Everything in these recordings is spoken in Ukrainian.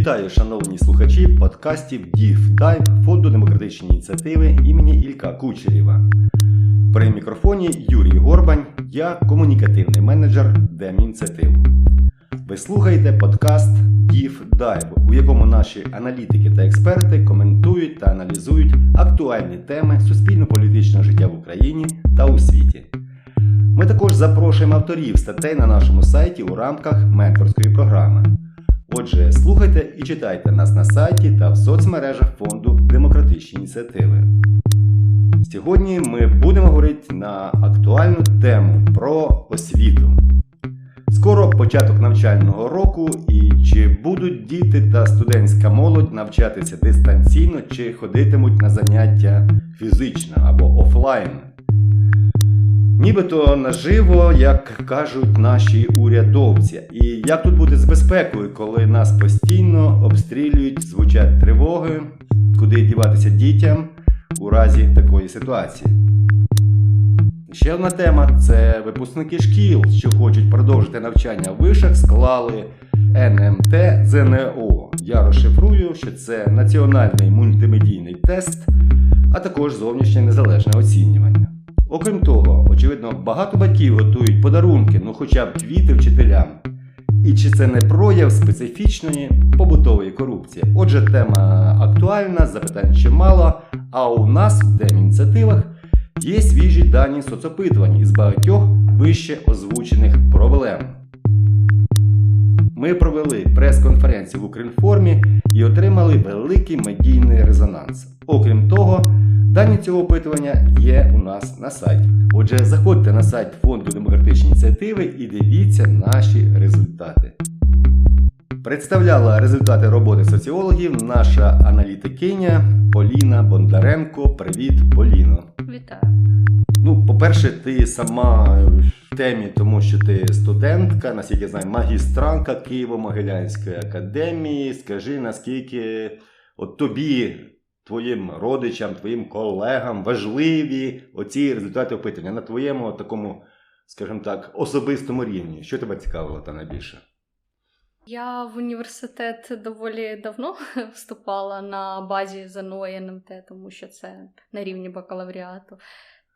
Вітаю, шановні слухачі подкастів Дів Дайв Фонду демократичні ініціативи імені Ілька Кучерєва. При мікрофоні Юрій Горбань, я комунікативний менеджер Демініціатив. Ви слухаєте подкаст Дів Дайв, у якому наші аналітики та експерти коментують та аналізують актуальні теми суспільно-політичного життя в Україні та у світі. Ми також запрошуємо авторів статей на нашому сайті у рамках менторської програми. Отже, слухайте і читайте нас на сайті та в соцмережах фонду демократичні ініціативи. Сьогодні ми будемо говорити на актуальну тему про освіту. Скоро початок навчального року, і чи будуть діти та студентська молодь навчатися дистанційно, чи ходитимуть на заняття фізично або офлайн. Нібито наживо, як кажуть наші урядовці. І як тут бути з безпекою, коли нас постійно обстрілюють, звучать тривоги, куди діватися дітям у разі такої ситуації? Ще одна тема це випускники шкіл, що хочуть продовжити навчання в вишах, склали НМТ ЗНО. Я розшифрую, що це національний мультимедійний тест, а також зовнішнє незалежне оцінювання. Окрім того, очевидно, багато батьків готують подарунки, ну хоча б квіти вчителям. І чи це не прояв специфічної побутової корупції? Отже, тема актуальна, запитань чимало, а у нас в Демініціативах є свіжі дані соцопитувань із багатьох вище озвучених проблем. Ми провели прес-конференцію в Укрінформі і отримали великий медійний резонанс. Окрім того, дані цього опитування є у нас на сайті. Отже, заходьте на сайт Фонду демократичні ініціативи і дивіться наші результати. Представляла результати роботи соціологів наша аналітикиня Поліна Бондаренко. Привіт, Поліно! Вітаю. Ну, по-перше, ти сама в темі, тому що ти студентка, наскільки я знаю, магістранка Києво-Могилянської академії. Скажи, наскільки от тобі, твоїм родичам, твоїм колегам важливі оці результати опитування на твоєму такому, скажімо так, особистому рівні. Що тебе цікавило та найбільше? Я в університет доволі давно вступала на базі ЗНО і НМТ, тому що це на рівні бакалавріату.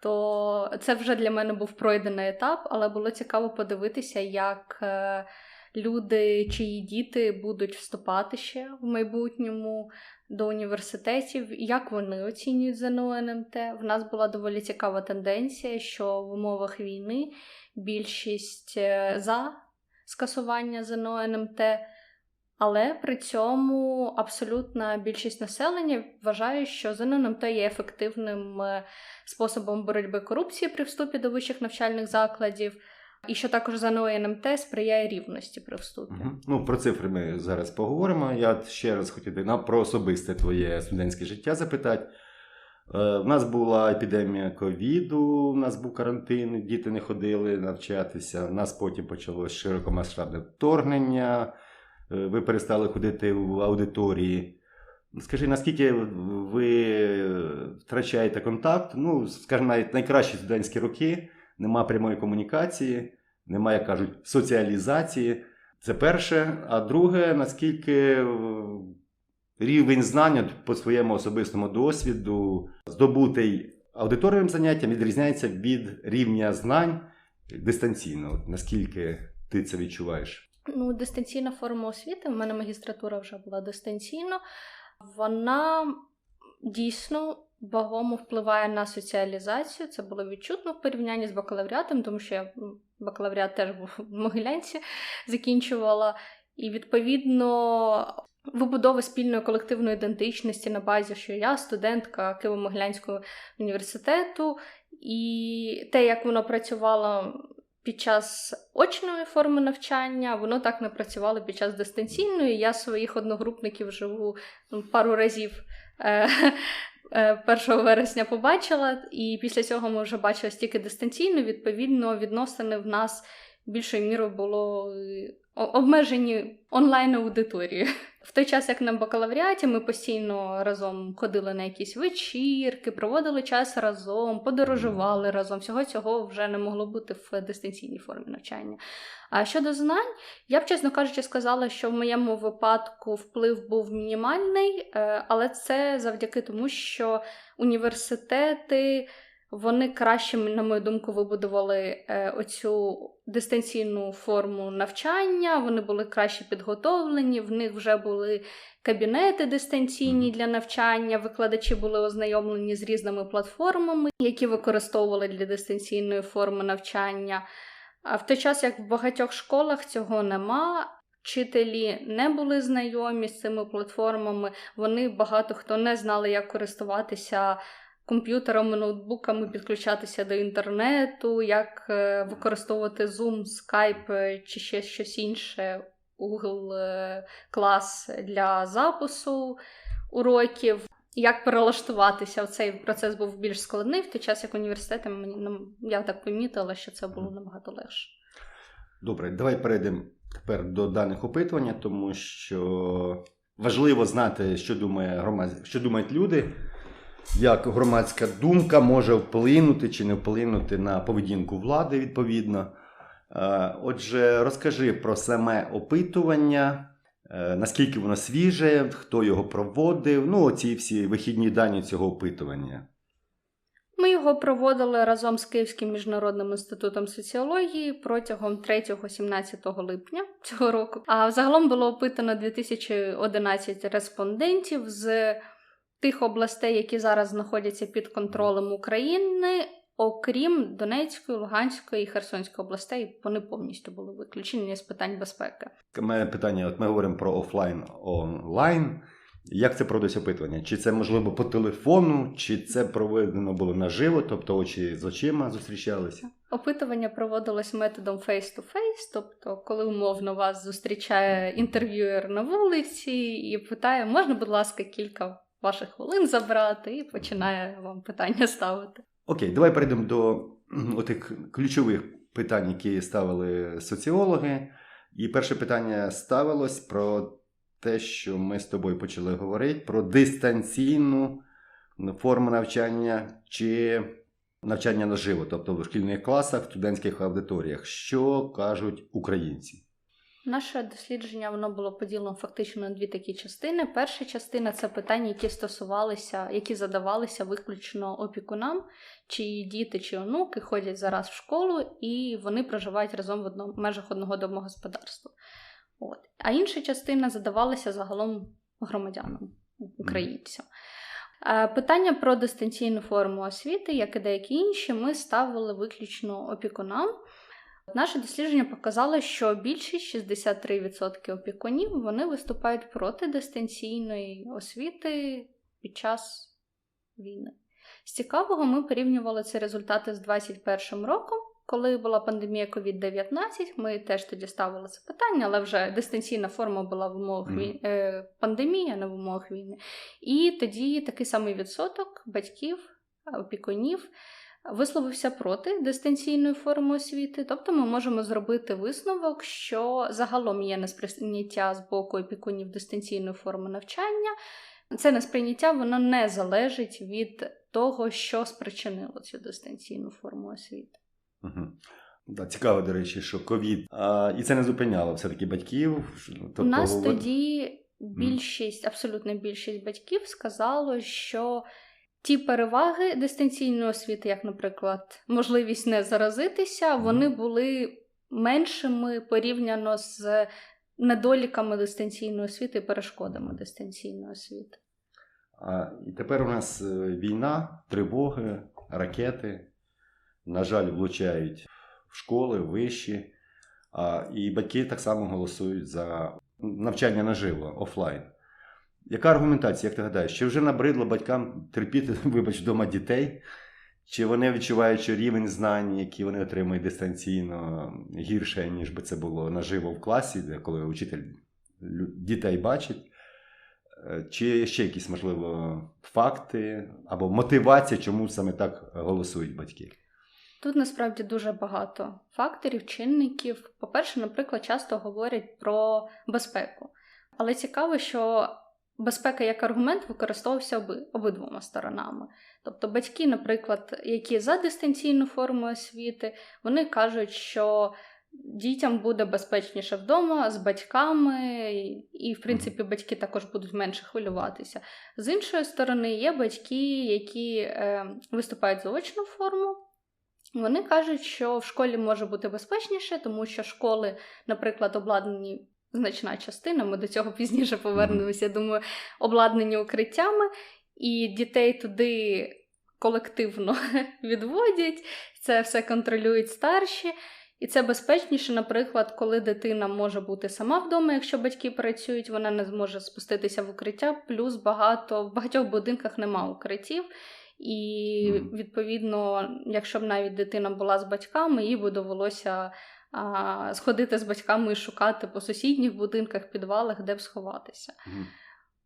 То це вже для мене був пройдений етап, але було цікаво подивитися, як е, люди, чиї діти будуть вступати ще в майбутньому до університетів, як вони оцінюють ЗНО НМТ. В нас була доволі цікава тенденція, що в умовах війни більшість е, за скасування ЗНО НМТ, але при цьому абсолютна більшість населення вважає, що ЗНО НМТ є ефективним е, способом боротьби корупції при вступі до вищих навчальних закладів, і що також ЗНО НМТ сприяє рівності при вступі. Мгм. Ну, про цифри ми зараз поговоримо. Я ще раз хотів на про особисте твоє студентське життя запитати. Е, В нас була епідемія ковіду, у нас був карантин, діти не ходили навчатися. У нас потім почалось широкомасштабне вторгнення. е, Ви перестали ходити в аудиторії. Скажи, наскільки ви втрачаєте контакт? Ну, скажімо, навіть найкращі студентські роки, нема прямої комунікації, немає, як кажуть, соціалізації. Це перше. А друге, наскільки е, рівень знань от по своєму особистому досвіду, здобутий аудиторієвим заняттям, відрізняється від рівня знань дистанційно. Наскільки ти це відчуваєш? Ну, дистанційна форма освіти, в мене магістратура вже була дистанційно, вона дійсно вагомо впливає на соціалізацію. Це було відчутно в порівнянні з бакалавріатом, тому що я бакалавріат теж в Могилянці, закінчувала. І відповідно вибудова спільної колективної ідентичності на базі, що я студентка Києво-Могилянського університету, і те, як воно працювало під час очної форми навчання, воно так не працювало під час дистанційної. Я своїх одногрупників живу пару разів. Е, е, 1 вересня побачила, і після цього ми вже бачили стільки дистанційно. Відповідно, відносини в нас більшою мірою було е, обмежені онлайн аудиторією. В той час, як на бакалавріаті, ми постійно разом ходили на якісь вечірки, проводили час разом, подорожували разом. Всього цього вже не могло бути в дистанційній формі навчання. А щодо знань, я б, чесно кажучи, сказала, що в моєму випадку вплив був мінімальний, е, але це завдяки тому, що університети. Вони краще, на мою думку, вибудували е, оцю дистанційну форму навчання, вони були краще підготовлені, в них вже були кабінети дистанційні для навчання, викладачі були ознайомлені з різними платформами, які використовували для дистанційної форми навчання. А в той час, як в багатьох школах цього нема. Вчителі не були знайомі з цими платформами, вони багато хто не знали, як користуватися комп'ютерами, ноутбуками, підключатися до інтернету, як е, використовувати Zoom, Skype е, чи ще щось інше, Google е, клас для запису уроків. Як перелаштуватися в цей процес був більш складний, в той час як університети мені ну, я так помітила, що це було набагато легше. Добре, давай перейдемо тепер до даних опитування, тому що важливо знати, що думає громад... що думають люди, як громадська думка може вплинути чи не вплинути на поведінку влади відповідно. Е, Отже, розкажи про саме опитування, е, наскільки воно свіже, хто його проводив, ну, оці всі вихідні дані цього опитування. Ми його проводили разом з Київським міжнародним інститутом соціології протягом 3-17 липня цього року. А взагалом було опитано 2011 респондентів з тих областей, які зараз знаходяться під контролем України. Окрім Донецької, Луганської і Херсонської областей, вони повністю були виключені з питань безпеки. Мене питання: от ми говоримо про офлайн онлайн. Як це проводиться опитування? Чи це можливо по телефону, чи це проведено було наживо, тобто очі з очима зустрічалися? Опитування проводилось методом face-to-face, тобто, коли умовно вас зустрічає інтерв'юер на вулиці і питає, можна, будь ласка, кілька ваших хвилин забрати, і починає вам питання ставити. Окей, давай перейдемо до отих ключових питань, які ставили соціологи. І перше питання ставилось про те, що ми з тобою почали говорити, про дистанційну форму навчання чи навчання наживо, тобто в шкільних класах, в студентських аудиторіях. Що кажуть українці? Наше дослідження воно було поділено фактично на дві такі частини. Перша частина це питання, які стосувалися, які задавалися виключно опікунам, чиї діти чи онуки ходять зараз в школу і вони проживають разом в одному в межах одного домогосподарства. От. А інша частина задавалася загалом громадянам, українцям. Е, Питання про дистанційну форму освіти, як і деякі інші, ми ставили виключно опікунам. Наше дослідження показало, що більшість 63% опікунів вони виступають проти дистанційної освіти під час війни. З цікавого ми порівнювали ці результати з 2021 роком, коли була пандемія COVID-19. Ми теж тоді ставили це питання, але вже дистанційна форма була в умовах Мгм. вій... е, пандемії, а не в умовах війни. І тоді такий самий відсоток батьків, опікунів висловився проти дистанційної форми освіти. Тобто ми можемо зробити висновок, що загалом є несприйняття з боку опікунів дистанційної форми навчання. Це несприйняття воно не залежить від того, що спричинило цю дистанційну форму освіти. Угу. Да, цікаво, до речі, що ковід. І це не зупиняло все-таки батьків. Тобто, У нас тоді більшість, абсолютна більшість батьків сказало, що ті переваги дистанційної освіти, як, наприклад, можливість не заразитися, вони були меншими порівняно з недоліками дистанційної освіти і перешкодами дистанційної освіти. А, і тепер у нас е, війна, тривоги, ракети. На жаль, влучають в школи, виші. А, і батьки так само голосують за навчання наживо, офлайн. Яка аргументація, як ти гадаєш? Чи вже набридло батькам терпіти, вибач, вдома дітей? Чи вони відчувають, що рівень знань, які вони отримують дистанційно, гірше, ніж би це було наживо в класі, коли учитель дітей бачить? Е, Чи ще якісь, можливо, факти або мотивація, чому саме так голосують батьки? Тут насправді дуже багато факторів, чинників. По-перше, наприклад, часто говорять про безпеку. Але цікаво, що безпека як аргумент використовувався оби, обидвома сторонами. Тобто батьки, наприклад, які за дистанційну форму освіти, вони кажуть, що дітям буде безпечніше вдома з батьками, і, в принципі, батьки також будуть менше хвилюватися. З іншої сторони, є батьки, які е, виступають за очну форму. Вони кажуть, що в школі може бути безпечніше, тому що школи, наприклад, обладнані значна частина, ми до цього пізніше повернемося, я думаю, обладнані укриттями, і дітей туди колективно відводять, це все контролюють старші. І це безпечніше, наприклад, коли дитина може бути сама вдома, якщо батьки працюють, вона не зможе спуститися в укриття. Плюс багато в багатьох будинках нема укриттів. І відповідно, якщо б навіть дитина була з батьками, їй би довелося а, сходити з батьками і шукати по сусідніх будинках, підвалах, де б сховатися. Мгм.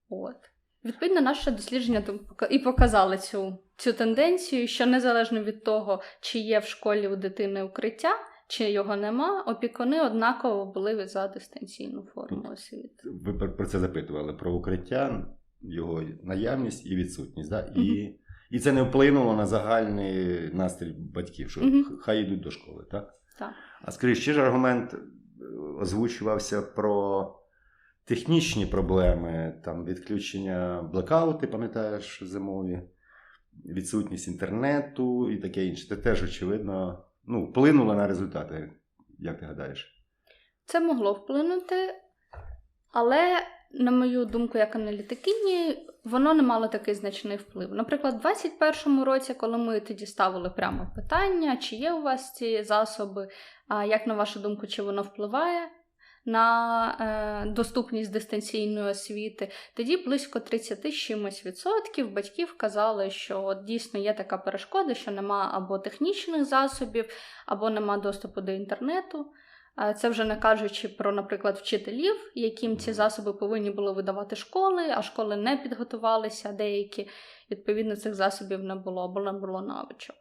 От. Відповідно, наше дослідження і показало цю, цю тенденцію, що незалежно від того, чи є в школі у дитини укриття, чи його нема, опікуни однаково були за дистанційну форму освіти. Ви про- це запитували про укриття, його наявність і відсутність. Да? І, і це не вплинуло на загальний настрій батьків, що Мгм. хай йдуть до школи, так? Так. А скажіть, ще ж аргумент е, озвучувався про технічні проблеми, там відключення блекаути, пам'ятаєш, зимові, відсутність інтернету і таке інше. Це теж, очевидно, ну, вплинуло на результати, як ти гадаєш? Це могло вплинути, але, на мою думку, як аналітикині, воно не мало такий значний вплив. Наприклад, у 2021 році, коли ми тоді ставили прямо питання, чи є у вас ці засоби, як на вашу думку, чи воно впливає на е, доступність дистанційної освіти, тоді близько 30 чимось відсотків батьків казали, що от дійсно є така перешкода, що нема або технічних засобів, або нема доступу до інтернету. Це вже не кажучи про, наприклад, вчителів, яким ці засоби повинні були видавати школи, а школи не підготувалися деякі. Відповідно, цих засобів не було або не було навичок.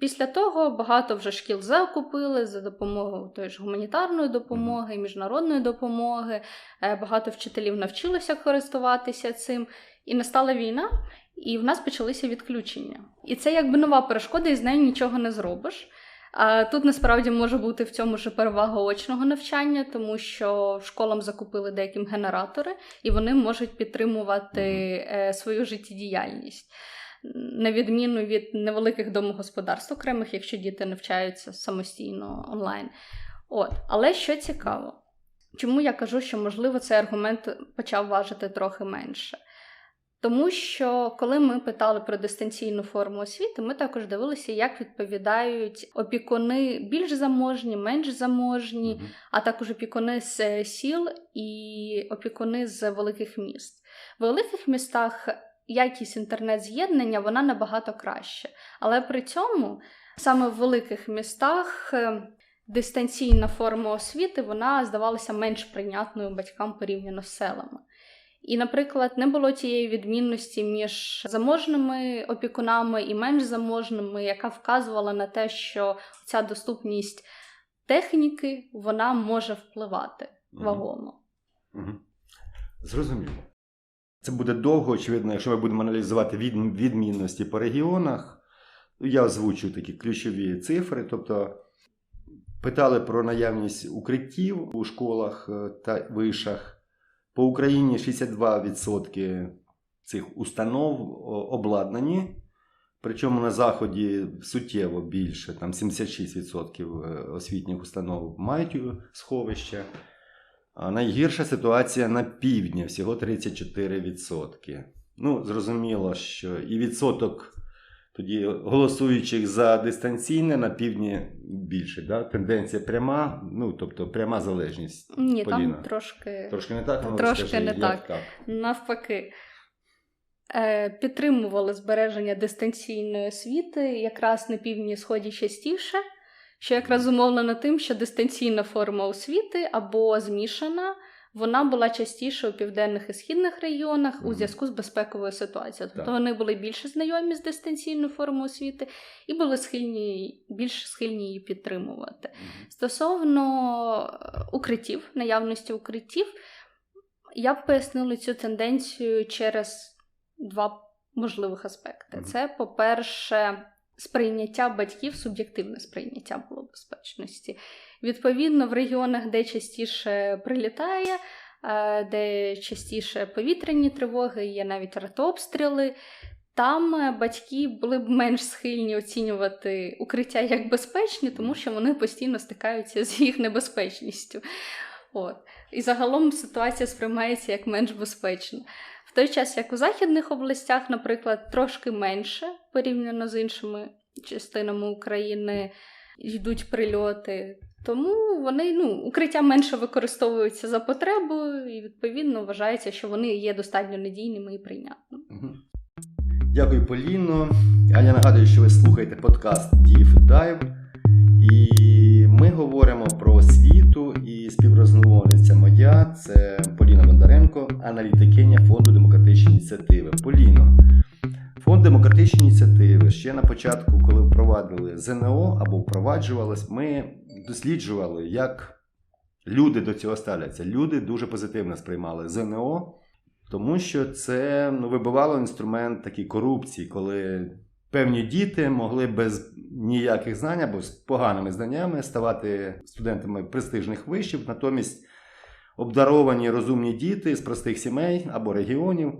Після того багато вже шкіл закупили за допомогою тої ж гуманітарної допомоги, міжнародної допомоги. Е, Багато вчителів навчилося користуватися цим. І настала війна, і в нас почалися відключення. І це якби нова перешкода, і з нею нічого не зробиш. А Тут насправді може бути в цьому ж перевага очного навчання, тому що школам закупили деяким генератори, і вони можуть підтримувати е, свою життєдіяльність. На відміну від невеликих домогосподарств окремих, якщо діти навчаються самостійно онлайн. От. Але що цікаво, чому я кажу, що можливо цей аргумент почав важити трохи менше? Тому що коли ми питали про дистанційну форму освіти, ми також дивилися, як відповідають опікуни більш заможні, менш заможні, Мгм. а також опікуни з е, сіл і опікуни з великих міст. В великих містах якість інтернет-з'єднання вона набагато краще. Але при цьому саме в великих містах е, дистанційна форма освіти вона здавалася менш прийнятною батькам порівняно з селами. І, наприклад, не було тієї відмінності між заможними опікунами і менш заможними, яка вказувала на те, що ця доступність техніки вона може впливати вагомо. Мгм. Зрозуміло. Це буде довго, очевидно, якщо ми будемо аналізувати від, відмінності по регіонах. Я озвучу такі ключові цифри. Тобто питали про наявність укриттів у школах е, та вишах. По Україні 62% цих установ обладнані. Причому на Заході суттєво більше, там 76% е, освітніх установ мають е, сховища. А найгірша ситуація на півдні, всього 34%. Ну, зрозуміло, що і відсоток тоді голосуючих за дистанційне на півдні більше. Да? Тенденція пряма, ну тобто пряма залежність. Ні, Поліна. там трошки Трошки не так, Трошки розкажи, не так. так. навпаки. Е, підтримували збереження дистанційної освіти якраз на півдні сході частіше, що якраз зумовлено тим, що дистанційна форма освіти або змішана, вона була частіше у південних і східних регіонах у зв'язку з безпековою ситуацією. Тобто Так. вони були більше знайомі з дистанційною формою освіти і були схильні, більш схильні її підтримувати. Стосовно е, укриттів, наявності укриттів, Я б пояснила цю тенденцію через два можливих аспекти. Це, по-перше, сприйняття батьків, суб'єктивне сприйняття було безпечності. Відповідно, в регіонах, де частіше прилітає, е, де частіше повітряні тривоги, є навіть артобстріли. Там е, батьки були б менш схильні оцінювати укриття як безпечні, тому що вони постійно стикаються з їх небезпечністю. От. І загалом ситуація сприймається як менш безпечна. В той час, як у західних областях, наприклад, трошки менше порівняно з іншими частинами України йдуть прильоти. Тому вони ну, укриття менше використовуються за потребою, і відповідно вважається, що вони є достатньо надійними і прийнятними. Мгм. Дякую, Поліно. А я нагадую, що ви слухаєте подкаст Deep Dive. І ми говоримо про освіту і співрозмовниця моя це Поліна Бондаренко, аналітикиня Фонду демократичні ініціативи. Поліно, Фонд демократичні ініціативи ще на початку, коли впровадили ЗНО або впроваджувалось, ми досліджували, як люди до цього ставляться. Люди дуже позитивно сприймали ЗНО. Тому що це ну, вибивало інструмент такій корупції, коли певні діти могли без ніяких знань або з поганими знаннями ставати студентами престижних вишів, натомість обдаровані розумні діти з простих сімей або регіонів,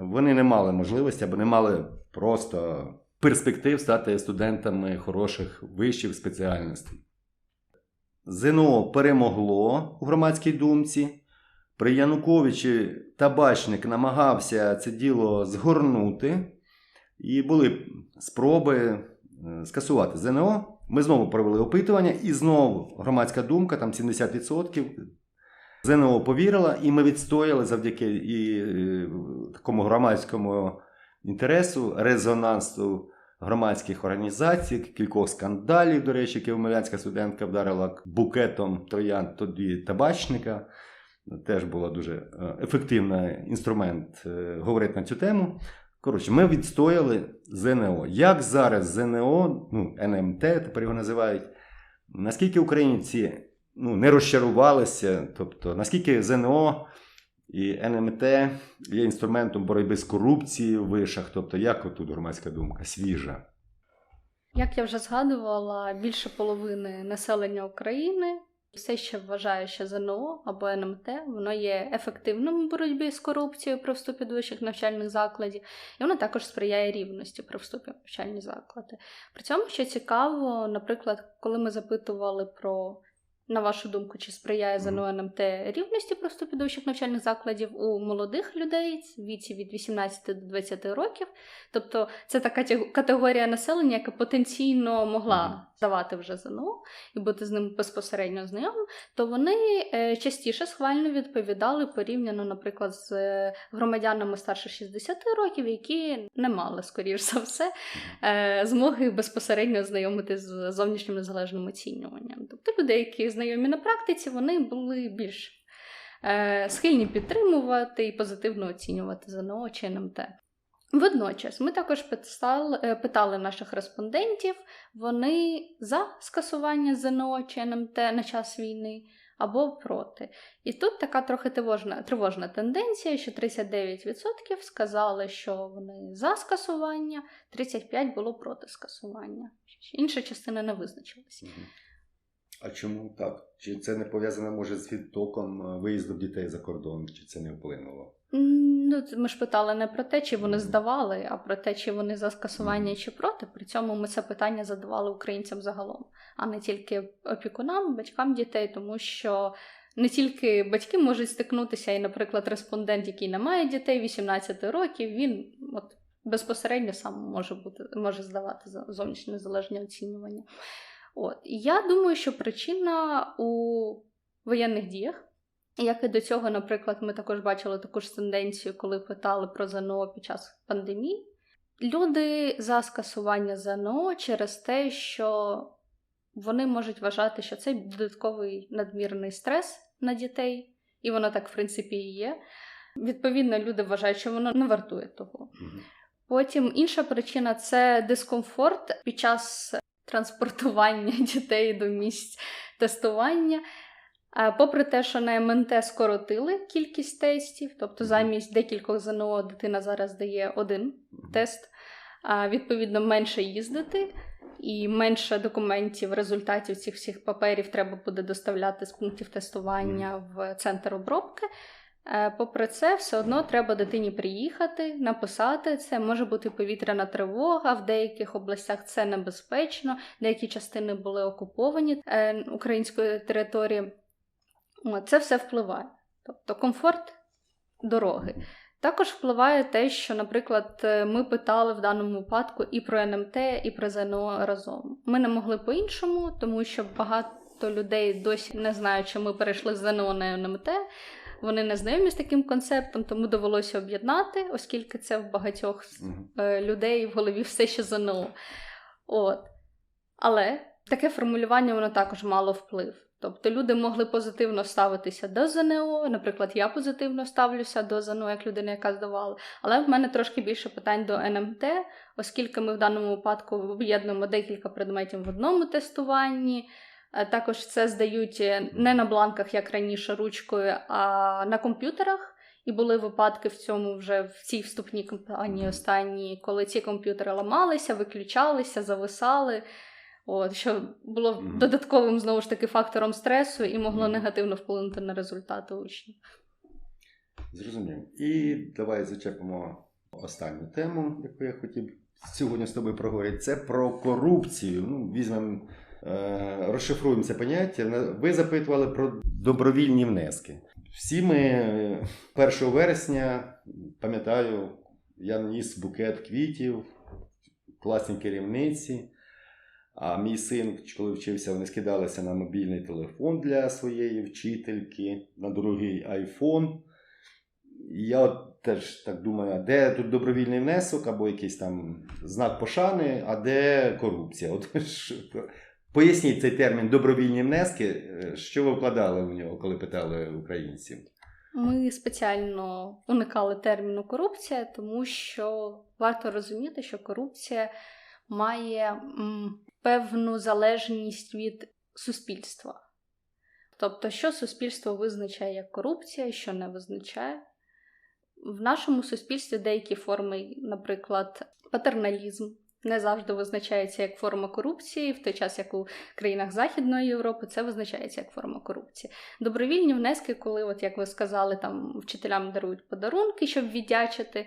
вони не мали можливості або не мали просто перспектив стати студентами хороших вишів спеціальностей. ЗНО перемогло у громадській думці. При Януковичі табачник намагався це діло згорнути, і були спроби е, скасувати ЗНО. Ми знову провели опитування, і знову громадська думка, там 70%. ЗНО повірила, і ми відстояли завдяки і е, такому громадському інтересу, резонансу громадських організацій, кількох скандалів, до речі, києво-милянська студентка вдарила букетом троян тоді табачника теж була дуже е, ефективний інструмент е, говорити на цю тему. Коротше, ми відстояли ЗНО. Як зараз ЗНО, ну, НМТ, тепер його називають, наскільки українці ну, не розчарувалися, тобто наскільки ЗНО і НМТ є інструментом боротьби з корупцією в вишах, тобто як отут громадська думка, свіжа. Як я вже згадувала, більше половини населення України все ще вважає, що ЗНО або НМТ воно є ефективним у боротьбі з корупцією при вступі до вищих навчальних закладів, і воно також сприяє рівності при вступі в навчальні заклади. При цьому що цікаво, наприклад, коли ми запитували про. На вашу думку, чи сприяє ЗНО НМТ рівності просто підвищих навчальних закладів у молодих людей в віці від 18 до 20 років? Тобто це така категорія населення, яка потенційно могла Мгм. здавати вже ЗНО і бути з ним безпосередньо знайомим, то вони е, частіше схвально відповідали порівняно, наприклад, з е, громадянами старше 60 років, які не мали, скоріш за все, е, змоги безпосередньо знайомити з зовнішнім незалежним оцінюванням. Тобто люди, які знайомі на практиці, вони були більш схильні підтримувати і позитивно оцінювати ЗНО чи НМТ. Водночас ми також питали, е, питали наших респондентів, вони за скасування ЗНО чи НМТ на час війни або проти. І тут така трохи тривожна, тривожна тенденція, що 39% сказали, що вони за скасування, 35% було проти скасування. Інша частина не визначилася. А чому так? Чи це не пов'язано може з відтоком е, виїзду дітей за кордон, чи це не вплинуло? Ну, ми ж питали не про те, чи вони Мгм. здавали, а про те, чи вони за скасування Мгм. чи проти. При цьому ми це питання задавали українцям загалом, а не тільки опікунам, батькам дітей, тому що не тільки батьки можуть стикнутися, і, наприклад, респондент, який не має дітей 18 років, він от безпосередньо сам може бути може здавати за- зовнішнє незалежне оцінювання. От і я думаю, що причина у воєнних діях. Як і до цього, наприклад, ми також бачили таку ж тенденцію, коли питали про ЗНО під час пандемії. Люди за скасування ЗНО через те, що вони можуть вважати, що це додатковий надмірний стрес на дітей, і воно так, в принципі, і є. Відповідно, люди вважають, що воно не вартує того. Потім інша причина це дискомфорт під час транспортування дітей до місць тестування. Попри те, що на МНТ скоротили кількість тестів, тобто замість декількох ЗНО дитина зараз дає один тест, відповідно, менше їздити і менше документів, результатів цих всіх паперів треба буде доставляти з пунктів тестування в центр обробки. Е, Попри це, все одно треба дитині приїхати, написати це. Може бути повітряна тривога. В деяких областях це небезпечно, деякі частини були окуповані е, української території. Це все впливає. Тобто комфорт дороги. Також впливає те, що, наприклад, е, ми питали в даному випадку і про НМТ, і про ЗНО разом. Ми не могли по-іншому, тому що багато людей досі не знають, що ми перейшли з ЗНО на НМТ. Вони не знайомі з таким концептом, тому довелося об'єднати, оскільки це в багатьох е, людей в голові все ще ЗНО. От. Але таке формулювання воно також мало вплив. Тобто люди могли позитивно ставитися до ЗНО. Наприклад, я позитивно ставлюся до ЗНО як людина, яка здавала. Але в мене трошки більше питань до НМТ, оскільки ми в даному випадку об'єднуємо декілька предметів в одному тестуванні. Е, Також це здають е, не на бланках, як раніше, ручкою, а на комп'ютерах. І були випадки в цьому вже в цій вступній кампанії останній, коли ці комп'ютери ламалися, виключалися, зависали. От, що було додатковим знову ж таки фактором стресу і могло негативно вплинути на результати учнів. Зрозумів. І давай зачепимо останню тему, яку я хотів сьогодні з тобою проговорити. Це про корупцію. Ну, візьмемо, розшифруємо це поняття. Ви запитували про добровільні внески. Всі ми е, 1 вересня, пам'ятаю, я ніс букет квітів, класній керівниці. А мій син, коли вчився, вони скидалися на мобільний телефон для своєї вчительки, на другий айфон. Я от теж так думаю, де тут добровільний внесок або якийсь там знак пошани, а де корупція? От поясніть цей термін добровільні внески. е, Що ви вкладали в нього, коли питали українців? Ми спеціально уникали терміну корупція, тому що варто розуміти, що корупція має певну залежність від суспільства. Тобто, що суспільство визначає як корупція, що не визначає. В нашому суспільстві деякі форми, наприклад, патерналізм, не завжди визначається як форма корупції, в той час як у країнах Західної Європи це визначається як форма корупції. Добровільні внески, коли, от як ви сказали, там вчителям дарують подарунки, щоб віддячити.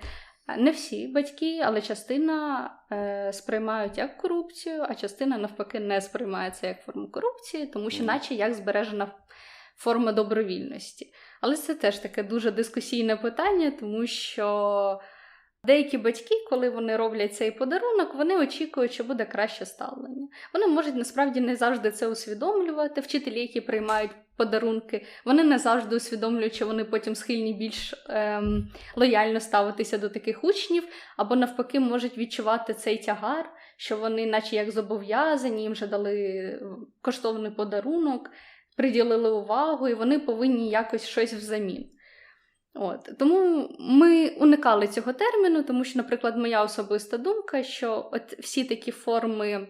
Не всі батьки, але частина е, сприймають як корупцію, а частина навпаки не сприймає це як форму корупції, тому що, наче як збережена форма добровільності. Але це теж таке дуже дискусійне питання, тому що деякі батьки, коли вони роблять цей подарунок, вони очікують, що буде краще ставлення. Вони можуть насправді не завжди це усвідомлювати. Вчителі, які приймають подарунки, вони не завжди усвідомлюють, що вони потім схильні більш ем, лояльно ставитися до таких учнів, або навпаки можуть відчувати цей тягар, що вони, наче як зобов'язані, їм вже дали коштовний подарунок, приділили увагу, і вони повинні якось щось взамін. От тому ми уникали цього терміну, тому що, наприклад, моя особиста думка, що от всі такі форми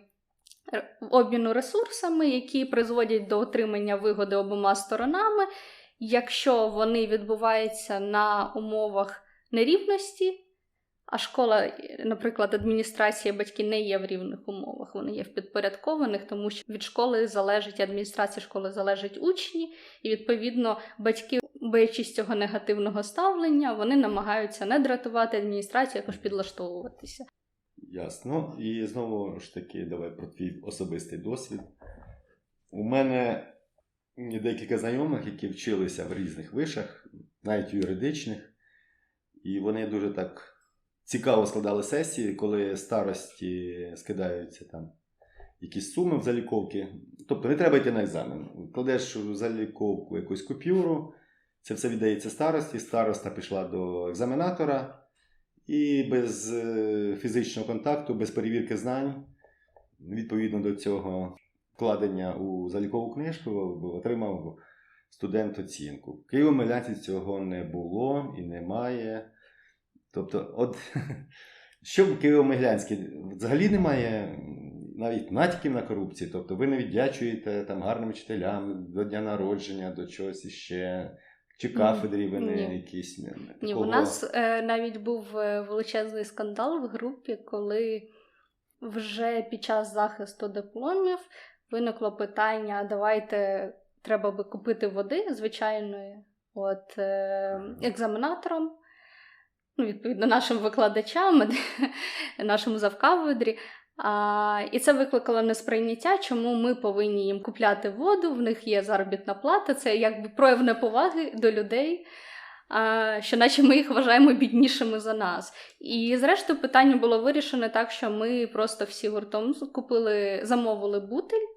обміну ресурсами, які призводять до отримання вигоди обома сторонами, якщо вони відбуваються на умовах нерівності, а школа, наприклад, адміністрація батьки не є в рівних умовах, вони є в підпорядкованих, тому що від школи залежить адміністрація школи залежить учні, і відповідно батьки, боячись цього негативного ставлення, вони намагаються не дратувати адміністрацію, якось підлаштовуватися. Ясно. І знову ж таки, давай про твій особистий досвід. У мене декілька знайомих, які вчилися в різних вишах, навіть юридичних, і вони дуже так цікаво складали сесії, коли старості скидаються там якісь суми в заліковки. Тобто не треба йти на екзамен. Кладеш в заліковку якусь купюру, це все віддається старості. Староста пішла до екзаменатора. І без е, фізичного контакту, без перевірки знань, відповідно до цього вкладення у залікову книжку, отримав студент оцінку. В Києво-Милянці цього не було і немає. Тобто, от що в Києво-Могилянській взагалі немає навіть натяків на корупцію. Тобто ви не віддячуєте там гарним вчителям до дня народження, до чогось іще, чи кафедрі ви не Ні. якісь. Не, Ні, у нас е, навіть був е, величезний скандал в групі, коли вже під час захисту дипломів виникло питання: давайте треба би купити води звичайної, от е, екзаменаторам, ну, відповідно, нашим викладачам, нашому завкафедрі. А, і це викликало несприйняття, чому ми повинні їм купляти воду, в них є заробітна плата, це якби прояв неповаги до людей, а, що наче ми їх вважаємо біднішими за нас. І зрештою питання було вирішено так, що ми просто всі гуртом купили, замовили бутиль,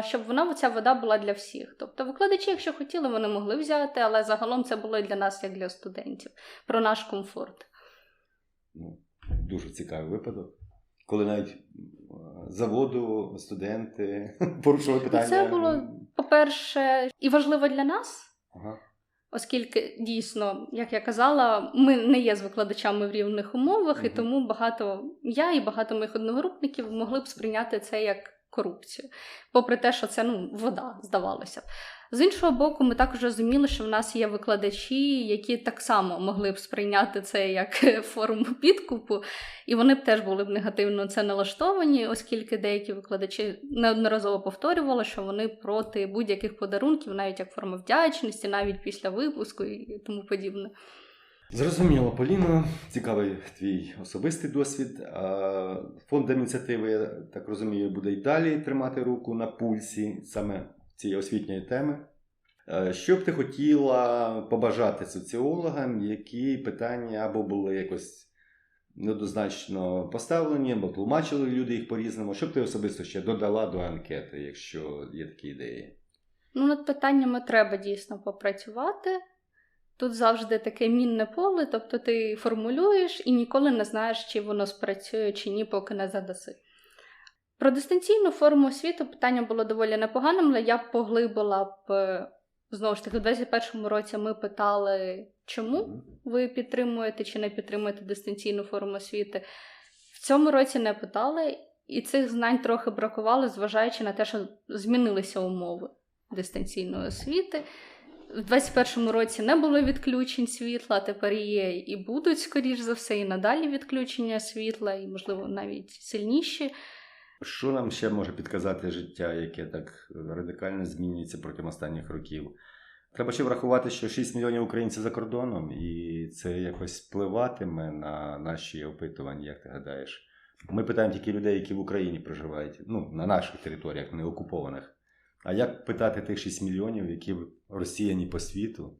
щоб вона ця вода була для всіх. Тобто викладачі, якщо хотіли, вони могли взяти, але загалом це було і для нас, як для студентів, про наш комфорт. Ну, дуже цікавий випадок. Коли навіть е, за воду студенти порушували питання. Це було, по-перше, і важливо для нас. Ага. Оскільки дійсно, як я казала, ми не є з викладачами в рівних умовах, і тому багато я і багато моїх одногрупників могли б сприйняти це як корупцію, попри те, що це ну, вода, здавалося б. З іншого боку, ми також розуміли, що в нас є викладачі, які так само могли б сприйняти це як форму підкупу, і вони б теж були б негативно це налаштовані, оскільки деякі викладачі неодноразово повторювали, що вони проти будь-яких подарунків, навіть як форма вдячності, навіть після випуску і тому подібне. Зрозуміло, Поліно, цікавий твій особистий досвід. Фонд ініціативи, я так розумію, буде й далі тримати руку на пульсі саме цієї освітньої теми. Е, Що б ти хотіла побажати соціологам, які питання або були якось недозначно поставлені, або тлумачили люди їх по-різному? Що б ти особисто ще додала до анкети, якщо є такі ідеї? Ну, над питаннями треба дійсно попрацювати. Тут завжди таке мінне поле, тобто ти формулюєш і ніколи не знаєш, чи воно спрацює, чи ні, поки не задаси. Про дистанційну форму освіти питання було доволі непоганим, але я поглибила б е, знову ж таки, у 2021 році ми питали, чому ви підтримуєте чи не підтримуєте дистанційну форму освіти. В цьому році не питали, і цих знань трохи бракувало, зважаючи на те, що змінилися умови дистанційної освіти. В 2021 році не було відключень світла, тепер є і будуть, скоріш за все, і надалі відключення світла, і, можливо, навіть сильніші. Що нам ще може підказати життя, яке так радикально змінюється протягом останніх років? Треба ще врахувати, що 6 мільйонів українців за кордоном, і це якось впливатиме на наші опитування, як ти гадаєш? Ми питаємо тільки людей, які в Україні проживають, ну, на наших територіях, не окупованих. А як питати тих 6 мільйонів, які розсіяні по світу?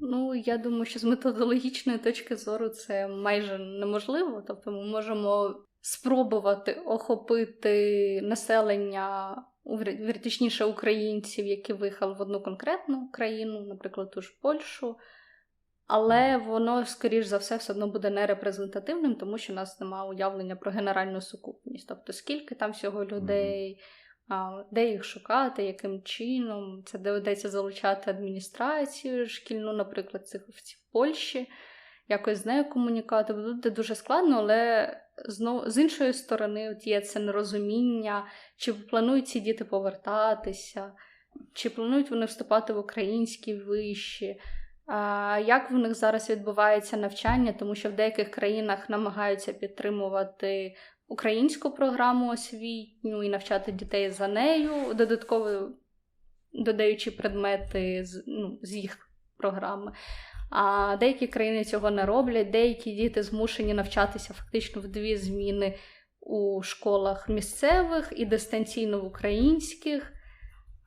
Ну, я думаю, що з методологічної точки зору це майже неможливо. Тобто ми можемо спробувати охопити населення, вір- вір- точніше українців, які виїхали в одну конкретну країну, наприклад, ту ж Польщу. Але воно, скоріш за все, все одно буде нерепрезентативним, тому що у нас немає уявлення про генеральну сукупність. Тобто, скільки там всього людей, де їх шукати, яким чином. Це доведеться залучати адміністрацію шкільну, наприклад, цих в Польщі, якось з нею комунікувати. Буде дуже складно, але знов, з іншої сторони, от є це нерозуміння, чи планують ці діти повертатися, чи планують вони вступати в українські виші. Як в них зараз відбувається навчання, тому що в деяких країнах намагаються підтримувати українську програму освітню і навчати дітей за нею, додатково додаючи предмети з, ну, з їх програми. А деякі країни цього не роблять, деякі діти змушені навчатися фактично в дві зміни у школах місцевих і дистанційно в українських.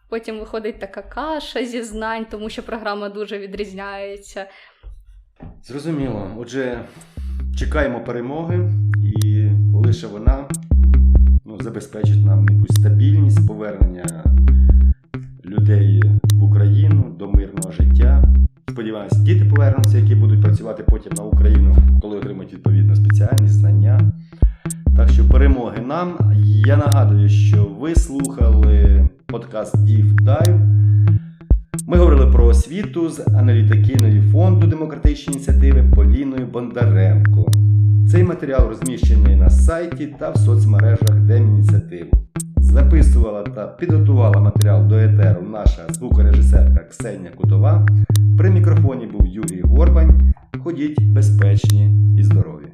Потім виходить така каша зі знань, тому що програма дуже відрізняється. Зрозуміло. Отже, чекаємо перемоги, і лише вона ну, забезпечить нам якусь стабільність, повернення людей в Україну до мирного життя. Сподіваюся, діти повернуться, які будуть працювати потім на Україну, коли отримають відповідну спеціальність, знання. Так що перемоги нам. Я нагадую, що ви слухали подкаст Deep Dive. Ми говорили про освіту з аналітикиною фонду демократичної ініціативи Поліною Бондаренко. Цей матеріал розміщений на сайті та в соцмережах Демініціативу. Записувала та підготувала матеріал до етеру наша звукорежисерка Ксенія Кутова. При мікрофоні був Юрій Горбань. Ходіть безпечні і здорові!